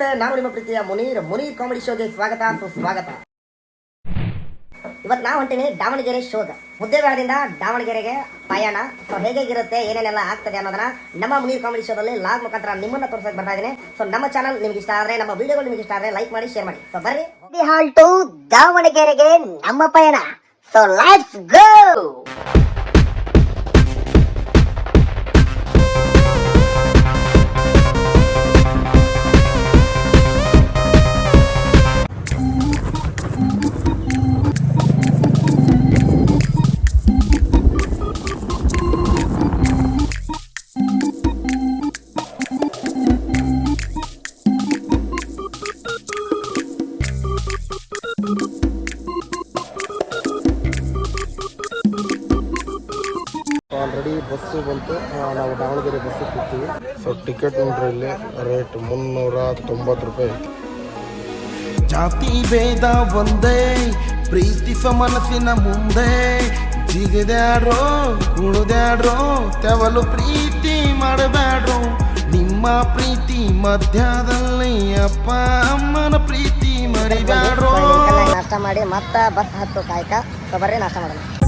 ನಮಸ್ತೆ ನಿಮ್ಮ ಪ್ರೀತಿಯ ಮುನೀರ್. ಮುನೀರ್ ಕಾಮಿಡಿ ಶೋಗೆ ಸ್ವಾಗತ, ಸುಸ್ವಾಗತ. ಇವತ್ತು ನಾವು ಹೊಂಟೀನಿ ದಾವಣಗೆರೆ ಶೋಗ ಮುದ್ದೇಬೇಳದಿಂದ ದಾವಣಗೆರೆಗೆ ಪಯಣ. ಸೊ ಹೇಗಿರುತ್ತೆ ಏನೇನೆಲ್ಲ ಆಗ್ತದೆ ಅನ್ನೋದನ್ನ ನಮ್ಮ ಮುನೀರ್ ಕಾಮಿಡಿ ಶೋದಲ್ಲಿ ಲಾಗ್ ಮುಖಾಂತರ ನಿಮ್ಮನ್ನ ತೋರಿಸೋಕೆ ಬರ್ತಾ ಇದ್ದೀನಿ ಸೊ ನಮ್ಮ ಚಾನಲ್ ನಿಮ್ಗೆ ಇಷ್ಟ ಆದ್ರೆ, ನಮ್ಮ ವಿಡಿಯೋಗಳು ನಿಮ್ಗೆ ಇಷ್ಟ ಆದ್ರೆ ಲೈಕ್ ಮಾಡಿ ಶೇರ್ ಮಾಡಿ. ಸೊ ಬರ್ರಿ. ಹಾಲ್ ಟು ದಾವಣಗೆರೆಗೆ ನಮ್ಮ ಪಯಣ. ಸೊ ಲೆಟ್ಸ್ ಗೋ ನಾವು ದಾವಣಗೆರೆ ಬಸ್ಸಿಗೆ ಕೂತೀವಿ ಸೊ ಟಿಕೆಟ್ ನೋಡ್ರಿ ಇಲ್ಲಿ ರೇಟ್ ಮುನ್ನೂರ ತೊಂಬತ್ತು ರೂಪಾಯಿ. ಜಾತಿ ಭೇದ ಒಂದೇ ಪ್ರೀತಿಸ ಮನಸ್ಸಿನ ಮುಂದೆ. ಜಿಗದ್ಯಾಡ್ರೋ ಕುಣಿದ್ಯಾಡ್ರೋ ತೆವಲು ಪ್ರೀತಿ ಮಾಡಬ್ಯಾಡ್ರೋ. ನಿಮ್ಮ ಪ್ರೀತಿ ಮಧ್ಯದಲ್ಲಿ ಅಪ್ಪ ಅಮ್ಮನ ಪ್ರೀತಿ ಮರಿಬ್ಯಾಡ್ರೋ. ನಾಷ್ಟ ಮಾಡಿ ಮತ್ತ ಬಸ್ ಹತ್ತು ಕಾಯ್ಕ ಬರ್ರಿ ನಾಷ್ಟ ಮಾಡೋಣ.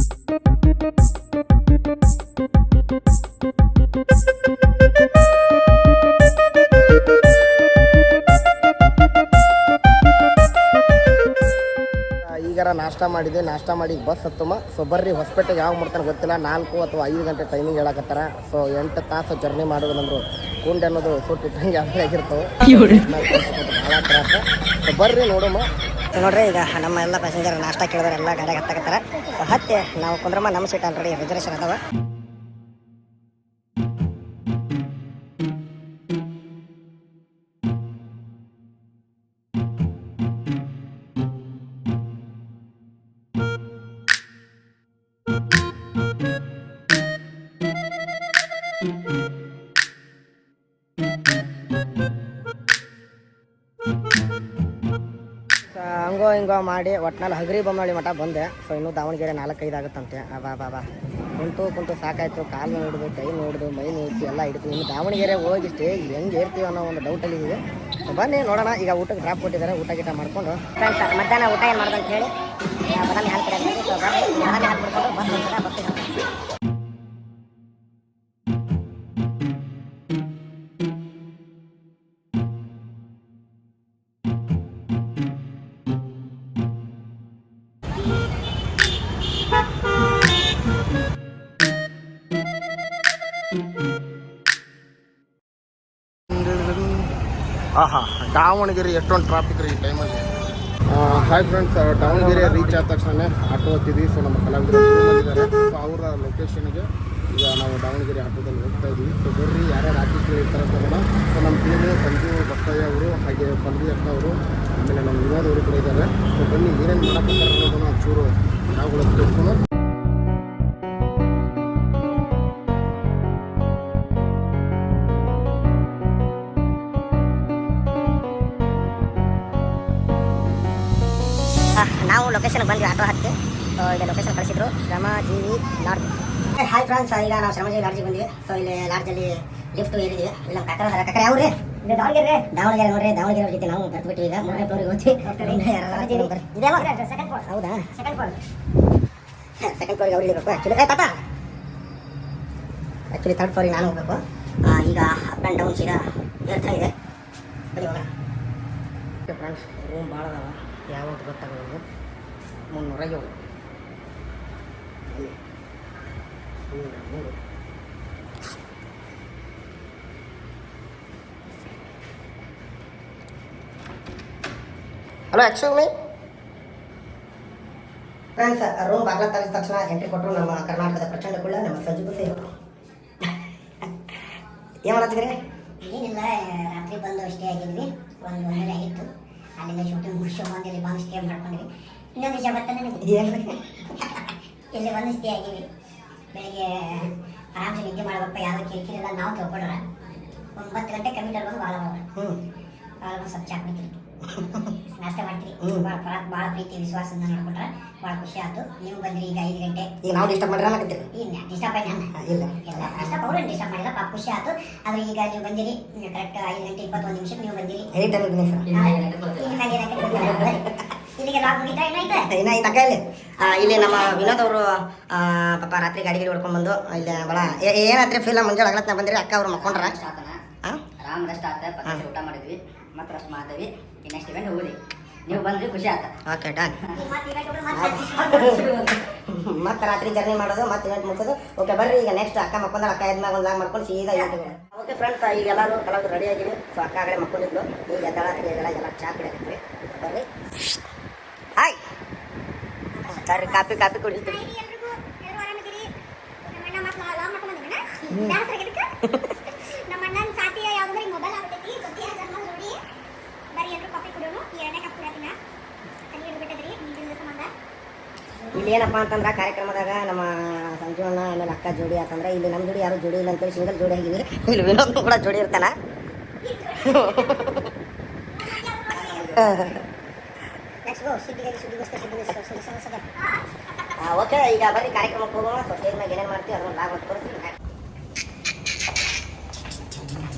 ಈಗಾರ ನಾಷ್ಟ ಮಾಡಿದೆ ನಾಷ್ಟ ಮಾಡಿ ಬಸ್ ಹತ್ತುಮ. ಸೊ ಬರ್ರಿ ಹೊಸಪೇಟೆಗೆ ಯಾವಾಗ ಮಾಡ್ತಾನೆ ಗೊತ್ತಿಲ್ಲ. ನಾಲ್ಕು ಅಥವಾ ಐದು ಗಂಟೆ ಟೈಮಿಂಗ್ ಹೇಳಕತ್ತಾರ. ಸೊ ಎಂಟು ತಾಸು ಜರ್ನಿ ಮಾಡೋದಂದ್ರು ಕುಂಡೆ ಅನ್ನೋದು ಸುಟ್ಟು ಇಟ್ಟಂಗೆ ಅದೇ ಆಗಿರ್ತವೆ. ಭಾಳ ತ್ರಾಸ. ಸೊ ಬರ್ರಿ ನೋಡಮ್ಮ ನೋಡ್ರಿ ಈಗ ನಮ್ಮ ಎಲ್ಲ ಪ್ಯಾಸೆಂಜರ್ ನಾಷ್ಟ ಕೇಳಿದ್ರೆ ಎಲ್ಲ ಗಾಡಿಗೆ ಹತ್ತಾಕತ್ತಾರ. ಹತ್ತೆ ಹತ್ತಿ ನಾವು ಕುಂದ್ರಮ್ಮ ನಮ್ಮ ಸೀಟ್ ಆಲ್ರೆಡಿ ರಿಸರ್ವೇಷನ್ ಅದಾವ. ಹಂಗೋ ಹಿಂಗೋ ಮಾಡಿ ಒಟ್ನಲ್ಲಿ ಹಗರಿ ಬೊಮ್ಮಳಿ ಮಠ ಬಂದೆ. ಸೊ ಇನ್ನೂ ದಾವಣಗೆರೆ ನಾಲ್ಕೈದು ಆಗುತ್ತಂತೆ. ಬಾ ಬಾ ಬಾ. ಕುಂತು ಕುಂತು ಸಾಕಾಯ್ತು. ಕಾಲು ನೋಡಿದು ಕೈ ನೋಡಿದು ಮೈ ನೋಡ್ತು ಎಲ್ಲ ಇಡ್ತು ಇನ್ನು ದಾವಣಗೆರೆ ಹೋಗಿ ಸ್ಟೇಜ್ ಹೆಂಗೆ ಇರ್ತೀವಿ ಅನ್ನೋ ಒಂದು ಡೌಟಲ್ಲಿ ಇದೆ ಬನ್ನಿ, ನೋಡೋಣ. ಈಗ ಊಟಕ್ಕೆ ಡ್ರಾಪ್ ಕೊಟ್ಟಿದ್ದಾರೆ. ಊಟ, ಗೀಟ ಮಾಡಿಕೊಂಡು. ಮಧ್ಯಾಹ್ನ ಊಟ ಏನು ಮಾಡ್ದಂತ ಹೇಳಿ? ಬಸ್ ಹೋಗ್ತಾರೆ ಆಹಾ ದಾವಣಗೆರೆ ಎಷ್ಟೊಂದು ಟ್ರಾಫಿಕ್ ರೀ ಈ ಟೈಮಲ್ಲಿ ಹಾಯ್ ಫ್ರೆಂಡ್ಸ್ ದಾವಣಗೆರೆ ರೀಚ್ ಆದ ತಕ್ಷಣ ಆಟೋ ಹತ್ತಿದ್ವಿ. ಸೊ ನಮ್ಮ ಕಲಾವಿದರು ಸೊ ಅವರ ಲೊಕೇಶನ್ಗೆ ಈಗ ನಾವು ದಾವಣಗೆರೆ ಆಟೋದಲ್ಲಿ ಹೋಗ್ತಾ ಇದ್ವಿ. ಸೊ ಬರ್ರಿ, ಯಾರ್ಯಾರು ಆರ್ಟಿಸ್ಟ್ಗಳು ಇರ್ತಾರೆ ನೋಡೋಣ ಸೊ ನಮ್ಮ ಟೀಮು ಸಂಜು ಬಸ್ತಯ್ಯ ಅವರು, ಹಾಗೆ ಪಲ್ವಿ ಅಕ್ಕ ಅವರು, ಆಮೇಲೆ ನಮ್ಮ ವಿನೋದ್ ಅವರು ಕೂಡ ಇದ್ದಾರೆ. ಸೊ ಬನ್ನಿ, ಏನೇನು ಮಾಡಕ್ಕೆ ಅನ್ನೋದನ್ನು ಚೂರು ನಾವುಗಳು ತಿಳ್ಕೊಂಡು ನಾವು ಲೊಕೇಶನ್ ಬಂದ್ವಿ ಆಟೋ ಹತ್ತಿ ಸೊ ಈಗ ಲೊಕೇಶನ್ ಕಳಿಸಿದ್ರು. ಶ್ರಮಜೀವಿ ಲಾಡ್ಜ್. ಹಾಯ್ ಫ್ರೆಂಡ್ಸ್ ಈಗ ನಾವು ಶ್ರಮಜೀವಿ ಲಾಡ್ಜಿಗೆ ಬಂದ್ವಿ. ಸೊ ಇಲ್ಲಿ ಲಾಡ್ಜಲ್ಲಿ ಲಿಫ್ಟ್ ಏರಿದ್ವಿ ಇಲ್ಲಿ ನಮ್ಮ ಕಾಕರ ಕಾಕರ ಯಾವ್ರಿ ದಾವಣಗೆರೆ ದಾವಣಗೆರೆ ನೋಡ್ರಿ ದಾವಣಗೆರೆ ಜೊತೆ ನಾವು ಬರ್ತು ಬಿಟ್ಟಿವಿ ಈಗ. ಮೂರನೇ ಫ್ಲೋರಿಗೆ ಹೋಗ್ತೀವಿ ಇದೆಲ್ಲ ಹೌದಾ? ಸೆಕೆಂಡ್ ಫ್ಲೋರ್ ಸೆಕೆಂಡ್ ಫ್ಲೋರಿಗೆ ಅವ್ರು ಇರಬೇಕು ಆ್ಯಕ್ಚುಲಿ ಏ ತಾತ! ಆ್ಯಕ್ಚುಲಿ ತರ್ಡ್ ಫ್ಲೋರಿಗೆ ನಾನು ಹೋಗಬೇಕು. ಈಗ ಅಪ್ ಆ್ಯಂಡ್ ಡೌನ್ ಈಗ ಇರ್ತಾ ಇದೆ. ಬನ್ನಿ ಹೋಗೋಣ. ಫ್ರೆಂಡ್ಸ್ ರೂಮ್ ಭಾಳ ಅದಾವ. ಯಾವಾಗ ಗೊತ್ತಾಗೋದು ಮುನ್ನೂರ ಏಳು ಹಲೋ ಎಕ್ಸ್ಕ್ಯೂಸ್ ಫ್ರೆಂಡ್ಸ್ ರೂಮ್ ಬಾಗ್ಲ ತರಿಸಿದ ತಕ್ಷಣ ಎಂಟ್ರಿ ಕೊಟ್ಟರು ನಮ್ಮ ಕರ್ನಾಟಕದ ಪ್ರಚಂಡ ಕುಳ್ಳ ನಮ್ಮ ಸಜ್ಜು ಏನು ಮಾಡ್ತೀರಿ ಏನಿಲ್ಲ ರಾತ್ರಿ ಬಂದು ಅಷ್ಟೇ ಆಗಿದ್ವಿ. ಒಂದು ಒಂದೂವರೆ ಆಗಿತ್ತು. ಅಲ್ಲಿಂದ ಶೂಟಿಂಗ್ ಮುಗಿಸ್ಕೊಂಡು ಬಂದು ಇಲ್ಲಿ ಬಂದು ಸ್ಟೇ ಮಾಡ್ಕೊಂಡ್ವಿ ಇನ್ನೊಂದು ವಿಷಯ ಬರ್ತಾನೆ ನನಗೆ? ಇಲ್ಲಿ ಬಂದು ಸ್ಟೇ ಆಗಿವಿ. ಬೆಳಿಗ್ಗೆ ಆರಾಮ್ಸೆ ನಿದ್ದೆ ಮಾಡಬೇಕು ಯಾವ ಕಿರಿಕಿರಿ ಇಲ್ಲ ನಾವು ತಿಳ್ಕೊಂಡ್ರೆ ಒಂಬತ್ತು ಗಂಟೆ ಕಮ್ಮಿ ಬಂದು ಭಾಳ ಹ್ಞೂ ಭಾಳ ಸ್ವಲ್ಪ ಚಾಕ್ ಬಿಟ್ಟಿರಿ ನಾಷ್ಟ ಮಾಡ್ತೀರಿ ಭಾಳ ಭಾಳ ಪ್ರೀತಿ ವಿಶ್ವಾಸದಿಂದ ನೋಡ್ಕೊಂಡ್ರೆ ಭಾಳ ಖುಷಿ ಆಯ್ತು. ನೀವು ಬಂದ್ರಿ ಈಗ ಐದು ಗಂಟೆ. ಈಗ ನಾವು ಡಿಸ್ಟರ್ಬ್ ಮಾಡಿರಲ್ಲ ಅನ್ನಕತ್ತೀರಿ ಇಲ್ಲ ಡಿಸ್ಟರ್ಬ್ ಆಯ್ತು ನಾನು ಇಲ್ಲ. ಇಲ್ಲ ಡಿಸ್ಟರ್ಬ್ ಅವರು ಡಿಸ್ಟರ್ಬ್ ಮಾಡಿಲ್ಲ ಪಾಪ ಖುಷಿ ಆಯ್ತು. ಆದ್ರೆ ಈಗ ನೀವು ಬಂದಿರಿ ಕರೆಕ್ಟ್ ಐದು ಗಂಟೆ ಇಪ್ಪತ್ತೊಂದು ನಿಮಿಷಕ್ಕೆ ನೀವು ಬಂದಿರಿ. ಏನಕ್ಕೆ ಬಂದಿಲ್ಲ. ಇಲ್ಲಿಗೆ ಲಾಕ್ ಮುಗಿತಾ ಏನಾಯ್ತು ಇನ್ನ ಈ ಇಲ್ಲಿ. ಇಲ್ಲಿ ನಮ್ಮ ವಿನೋದ್ ಅವರು ಪಾಪ ರಾತ್ರಿ ಗಾಡಿ ಗಿಡಿ ಹೊಡ್ಕೊಂಡ್ ಬಂದು ಇಲ್ಲಿ ಏನ್ ಏನಾತ್ರಿ ಫೀಲ್ ಮುಂಜಾನೆ ಅಗಲತ್ನ ಬಂದಿರಿ ಅಕ್ಕ ಅವ್ರು ಮಕ್ಕೊಂಡ್ರ? ರಾಮ್ ರೆಸ್ಟ್ ಆತ ಊಟ ಮಾಡಿದ್ವಿ. ಮತ್ತೆ ರೆಸ್ಟ್ ಮಾಡ್ತೀವಿ ನೆಕ್ಸ್ಟ್ ಇವೆಂಟ್ ಹೋಗ್ರಿ ನೀವು ಬಂದ್ರೆ ಖುಷಿ ಆತ ಓಕೆ ಡನ್. ಮತ್ತೆ ಇವೆಂಟ್ ರಾತ್ರಿ ಜರ್ನಿ ಮಾಡೋದು ಮತ್ತೆ ಇವೆಂಟ್ ಮುಗಿಸೋದು. ಓಕೆ ಬರ್ರಿ ಈಗ ನೆಕ್ಸ್ಟ್ ಅಕ್ಕ ಮಕ್ಕೊಂಡ್ರೆ ಅಕ್ಕ ಎದ್ಮ್ಯಾಗ ಒಂದು ಲಾಗ್ ಮಾಡ್ಕೊಂಡು ಸೀದಾ ಇವೆಂಟ್ಗೆ ಓಕೆ ಫ್ರೆಂಡ್ಸ್ ಈಗ ಎಲ್ಲರೂ ಕೆಲವರು ರೆಡಿ ಆಗಿವಿ ಸೊ ಅಕ್ಕ ಆಗಲೇ ಮಕ್ಕೊಂಡಿದ್ದು ಈಗ ಎದ್ದಾಳ ಈಗೆಲ್ಲ ಎಲ್ಲ ಚಾ ಕುಡಿಯಕತ್ವಿ ಬರ್ರಿ. ಹಾಯ್ ಸರಿ ಕಾಪಿ ಕಾಪಿ ಕುಡಿತೀವಿ ಎಲ್ರಿಗೂ ಇಲ್ಲಿ ಏನಪ್ಪ ಅಂತಂದ್ರೆ ಕಾರ್ಯಕ್ರಮದಾಗ ನಮ್ಮ ಸಂಜು ಅಣ್ಣ, ಆಮೇಲೆ ಅಕ್ಕ ಜೋಡಿ ಅಂತಂದ್ರೆ ಇಲ್ಲಿ ನಮ್ಮ ಜೋಡಿ ಯಾರು ಜೋಡಿ ಇಲ್ಲ ಅಂತೇಳಿ ಸಿಂಗಲ್ ಜೋಡಿ ಆಗಿದ್ವಿ ಇಲ್ಲಿ ವಿನೋದ್ ಕೂಡ ಜೋಡಿ ಇರ್ತಾನ. ಓಕೆ ಈಗ ಬರ್ರಿ ಕಾರ್ಯಕ್ರಮಕ್ಕೆ ಹೋಗೋಣ. ಸೊ ಸ್ಟೇಜ್ ಮ್ಯಾಗ ಏನೇನು ಮಾಡ್ತೀವಿ ಅದನ್ನ ಮಾಡಿ ತೋರಿಸ್ತೀನಿ.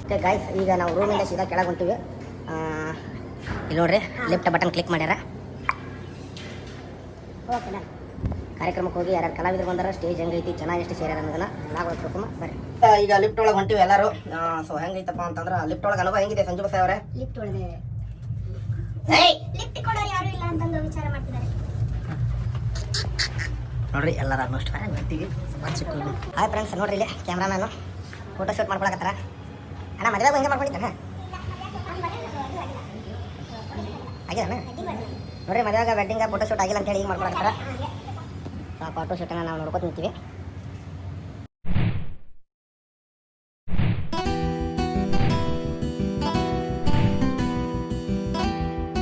ಓಕೆ ಗಾಯ್ಸ್ ಈಗ ನಾವು ರೂಮಿಂದ ಸೀದಾ ಕೆಳಗೆ ಹೊಂತೀವಿ ಇಲ್ಲಿ ನೋಡ್ರಿ ಲಿಫ್ಟ್ ಬಟನ್ ಕ್ಲಿಕ್ ಮಾಡ್ಯಾರ. ಓಕೆ ಕಾರ್ಯಕ್ರಮಕ್ಕೆ ಹೋಗಿ ಯಾರ್ಯಾರು ಕಲಾವಿದರು ಬಂದಾರ ಸ್ಟೇಜ್ ಹೆಂಗೈತಿ ಚೆನ್ನಾಗಿ ಎಷ್ಟು ಸೇರ್ಯಾರ ಅನ್ನೋದನ್ನ ಲಾಗ್ ಕುಮಾರ್ ಬರ್ರಿ. ಈಗ ಲಿಫ್ಟ್ ಒಳಗೆ ಹೊಂಟಿವಿ ಎಲ್ಲರೂ. ಸೊ ಹೆಂಗೈತಪ್ಪ ಅಂತಂದ್ರೆ ಲಿಫ್ಟ್ ಒಳಗೆ ಅನುಭವ ಹೆಂಗಿದೆ ಸಂಜು ಬಸಾಯ್ ಅವರೇ? ಲಿಫ್ಟ್ ಒಳಗೆ. ಏಯ್! ಲಿಫ್ಟ್ ಕೊಡೋರು ಯಾರು ಇಲ್ಲ ಅಂತಂದು ವಿಚಾರ ಮಾಡ್ತಿದ್ದಾರೆ. ನೋಡ್ರಿ ಎಲ್ಲರೂ ಆಲ್ಮೋಸ್ಟ್ ಬರ್ತೀವಿ ಹಾಯ್ ಫ್ರೆಂಡ್ಸ್ ನೋಡ್ರಿ ಇಲ್ಲಿ ಕ್ಯಾಮ್ರಾಮ್ಯಾನು ಫೋಟೋ ಶೂಟ್ ಮಾಡ್ಕೊಳಕತ್ತಾರ. ಅಣ್ಣ ಮದುವೆ ಹೆಂಗೆ ಮಾಡ್ಕೊಂಡಿದ್ದಾನೆ? ಆಗಿದಾನೆ ನೋಡ್ರಿ ಮದುವೆಗೆ ವೆಡ್ಡಿಂಗ್ ಫೋಟೋ ಶೂಟ್ ಆಗಿಲ್ಲ ಅಂತ ಹೇಳಿ ಹಿಂಗೆ ಮಾಡ್ಕೊಳಕತ್ತಾರ. ಆ ಫೋಟೋ ಶೂಟನ್ನು ನಾವು ನೋಡ್ಕೊತ ನಿಂತೀವಿ.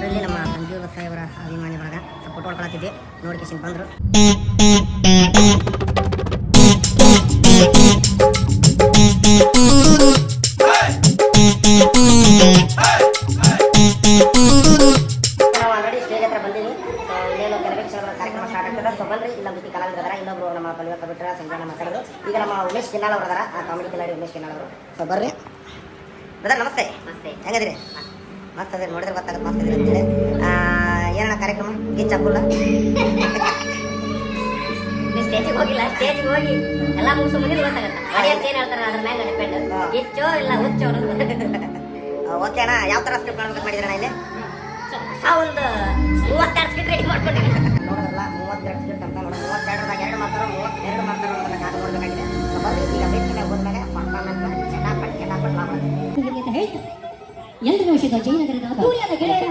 ಇಲ್ಲಿ ನಮ್ಮ ಸಂಜೀವ ಸಾಹೇಬರ ಅಭಿಮಾನಿ ಬಳಗ ಫೋಟೋ ಹೊಡ್ಕೊಳತ್ತಿದ್ದೆ ನೋಡ್ಕೇಸಿನ್ ಬಂದರು ಈಗ ನಮ್ಮ ಉಮೇಶ್ ಕಿನ್ನಾಳ್ ಅವರು ಅದಾರ. ಆ ಕಾಮಿಡಿ ಕಿಲಾಡಿ ಉಮೇಶ್ ಕಿನ್ನಾಳ್ ಅವರು. ಸೊ ಬರ್ರಿ. ಬ್ರದರ್ ನಮಸ್ತೆ. ನಮಸ್ತೆ. ಹೆಂಗದಿರಿ? ಮಸ್ತ್ ಅದೇ ನೋಡಿದ್ರೆ ಗೊತ್ತಾಗುತ್ತೆ ಮಸ್ತ್ ಇದ್ರಿ ಅಂತೇಳಿ. ಆ, ಏನಣ್ಣ ಕಾರ್ಯಕ್ರಮ? ಗಿಚ್ ಹಾಕುಲ್ಲ ನೀವು ಸ್ಟೇಜಿಗೆ ಹೋಗಿಲ್ಲ ಸ್ಟೇಜಿಗೆ ಹೋಗಿ ಎಲ್ಲ ಮುಗಿಸು ಮುಗಿದು ಗೊತ್ತಾಗತ್ತ. ಆಡಿಯನ್ಸ್ ಏನು ಹೇಳ್ತಾರೆ ಅದ್ರ ಮ್ಯಾಗ ಡಿಪೆಂಡ್ ಹೆಚ್ಚೋ ಇಲ್ಲ ಹುಚ್ಚೋ ಓಕೆ ಅಣ್ಣ. ಯಾವ ತರ ಸ್ಕ್ರಿಪ್ಟ್ ಮಾಡ್ಬೇಕು ಮಾಡಿದ್ರಣ್ಣ ಇಲ್ಲಿ? ಆ ಒಂದು ಮೂವತ್ತೆರಡು ಸ್ಕಿಟ್ ರೆಡಿ ಮಾಡ್ಕೊಂಡಿದ್ದೀನಿ. ನೋಡೋದಲ್ಲ ಮೂವತ್ತೆರಡು ಸ್ಕ್ರಿಪ್ಟ್ ಅಂತ ನೋಡೋದು ಮೂವತ್ತೆರಡರಾಗ ಎರಡು ಮಾತಾಡೋ ಮೂವತ್ತೆರಡು ಮಾತಾಡೋ ಅಂತ ಹೇಳ್ತಾ ಜಯನಗರದ ಪೂರ್ಯದ ಗೆಳೆಯರ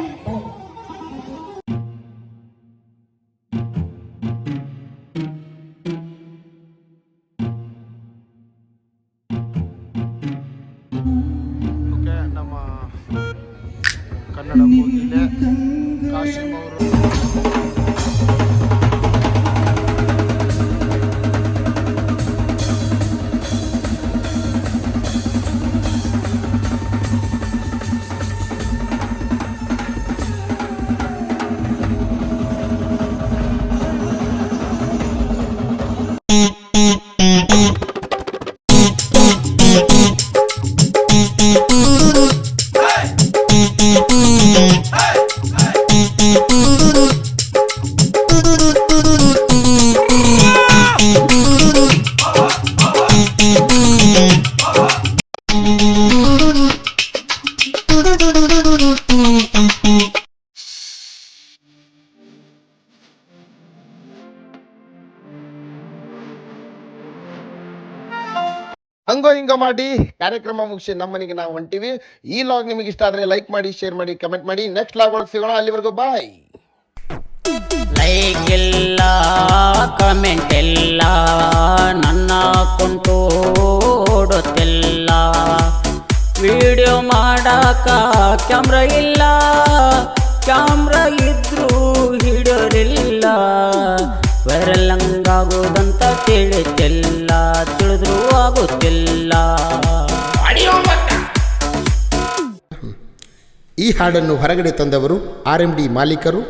ಹಂಗೋ ಮಾಡಿ ಕಾರ್ಯಕ್ರಮ ಮುಗಿಸಿ ನಮ್ಮ ಮನೆಗೆ ನಾವು ಹೊಂಟಿವಿ. ಈ ಲಾಗ್ ನಿಮಗೆ ಇಷ್ಟ ಆದ್ರೆ ಲೈಕ್ ಮಾಡಿ ಶೇರ್ ಮಾಡಿ ಕಮೆಂಟ್ ಮಾಡಿ. ನೆಕ್ಸ್ಟ್ ಲಾಗ್ ಒಳಗೆ ಸಿಗೋಣ. ಅಲ್ಲಿವರೆಗೂ ಬಾಯ್ ಲೈಕ್ ಇಲ್ಲ ಕಮೆಂಟ್ ಇಲ್ಲ ನನ್ನ ಕುಂಟು ಓಡುತ್ತಿಲ್ಲ ವಿಡಿಯೋ ಮಾಡಾಕ ಕ್ಯಾಮ್ರಾ ಇಲ್ಲ. ಕ್ಯಾಮ್ರಾ ಇದ್ರು ಹಿಡಿಯೋರಿಲ್ಲ ವೈರಲ್ ಹಂಗಾಗೋದಂತ ತಿಳಿತಿಲ್ಲ. ತಿಳಿದ್ರೂ ಆಗುತ್ತಿಲ್ಲ ಈ ಹಾಡನ್ನು ಹೊರಗಡೆ ತಂದವರು ಆರ್ ಎಂ ಡಿ ಮಾಲೀಕರು,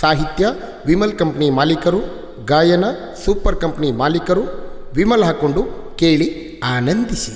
ಸಾಹಿತ್ಯ, ವಿಮಲ್ ಕಂಪ್ನಿ ಮಾಲೀಕರು, ಗಾಯನ, ಸೂಪರ್ ಕಂಪ್ನಿ ಮಾಲೀಕರು, ವಿಮಲ್ ಹಾಕ್ಕೊಂಡು ಕೇಳಿ ಆನಂದಿಸಿ.